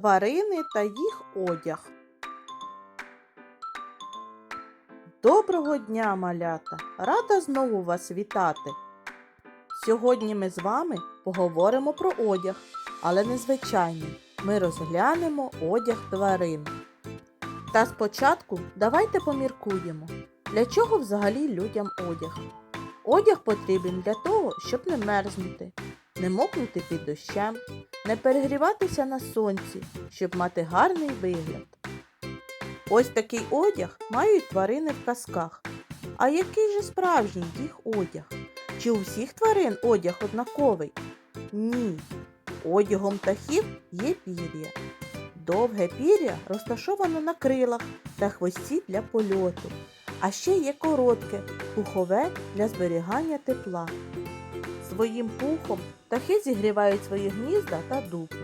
Тварини та їх одяг. Доброго дня, малята! Рада знову вас вітати. Сьогодні ми з вами поговоримо про одяг, але не звичайний. Ми розглянемо одяг тварин. Та спочатку давайте поміркуємо, для чого взагалі людям одяг. Одяг потрібен для того, щоб не мерзнути, не мокнути під дощем, не перегріватися на сонці, щоб мати гарний вигляд. Ось такий одяг мають тварини в казках. А який же справжній їх одяг? Чи у всіх тварин одяг однаковий? Ні. Одягом птахів є пір'я. Довге пір'я розташовано на крилах та хвості для польоту, а ще є коротке, пухове для зберігання тепла. Своїм пухом птахи зігрівають свої гнізда та дупу.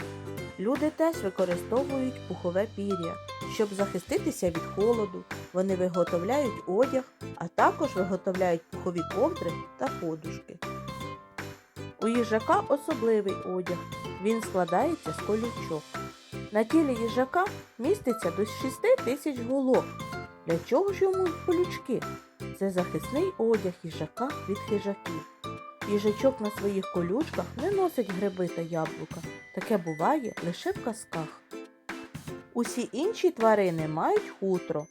Люди теж використовують пухове пір'я, щоб захиститися від холоду. Вони виготовляють одяг, а також виготовляють пухові ковдри та подушки. У їжака особливий одяг. Він складається з колючок. На тілі їжака міститься до 6 тисяч голок. Для чого ж йому колючки? Це захисний одяг їжака від хижаків. Їжачок на своїх колючках не носить гриби та яблука. Таке буває лише в казках. Усі інші тварини мають хутро.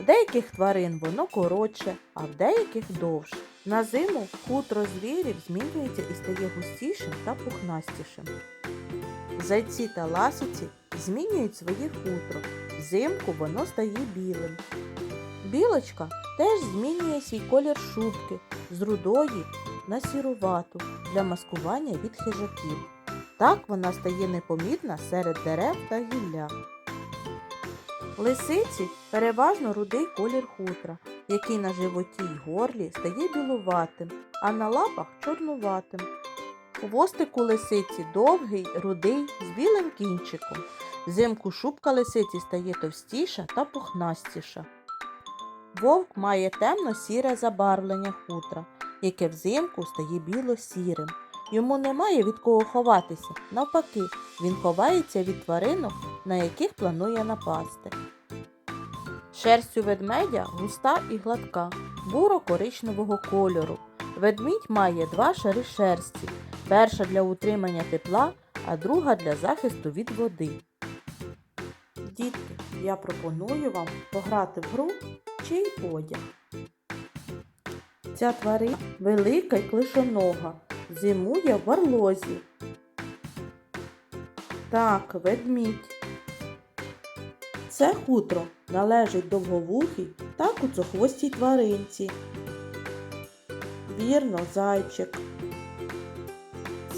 В деяких тварин воно коротше, а в деяких довше. На зиму хутро звірів змінюється і стає густішим та пухнастішим. Зайці та ласиці змінюють своє хутро. Взимку воно стає білим. Білочка теж змінює свій колір шубки з рудої на сірувату для маскування від хижаків. Так вона стає непомітна серед дерев та гілля. Лисиці переважно рудий колір хутра, який на животі й горлі стає білуватим, а на лапах чорнуватим. Хвостик у лисиці довгий, рудий, з білим кінчиком. Взимку шубка лисиці стає товстіша та пухнастіша. Вовк має темно-сіре забарвлення хутра, яке взимку стає біло-сірим. Йому немає від кого ховатися. Навпаки, він ховається від тваринок, на яких планує напасти. Шерсть у ведмедя густа і гладка, буро-коричневого кольору. Ведмідь має два шари шерсті. Перша для утримання тепла, а друга для захисту від води. Дітки, я пропоную вам пограти в гру чий одяг. Ця тварина велика й клишонога, зимує в барлозі. Так, ведмідь. Це хутро належить довговухій та куцохвостій тваринці. Вірно, зайчик.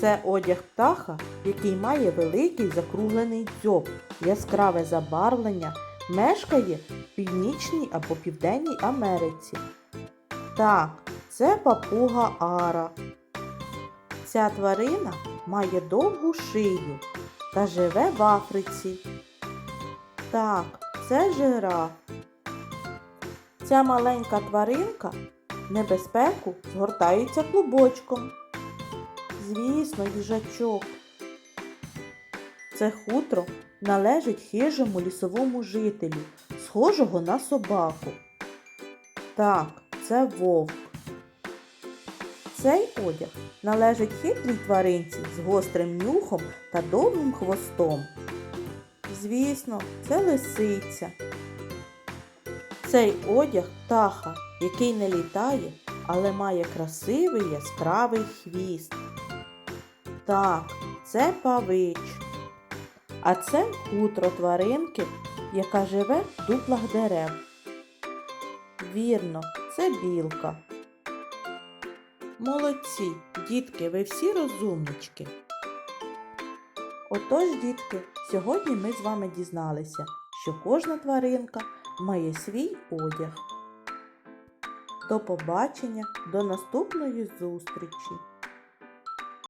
Це одяг птаха, який має великий закруглений дзьоб, яскраве забарвлення, мешкає в Північній або Південній Америці. Так, це папуга Ара. Ця тварина має довгу шию та живе в Африці. Так, це жираф. Ця маленька тваринка небезпеку згортається клубочком. Звісно, їжачок. Це хутро належить хижому лісовому жителю, схожого на собаку. Так, це вовк. Цей одяг належить хитрій тваринці з гострим нюхом та довгим хвостом. Звісно, це лисиця. Цей одяг птаха, який не літає, але має красивий яскравий хвіст. Так, це павич. А це хутро тваринки, яка живе в дуплах дерев. Вірно, це білка. Молодці, дітки, ви всі розумнички. Отож, дітки, сьогодні ми з вами дізналися, що кожна тваринка має свій одяг. До побачення, до наступної зустрічі!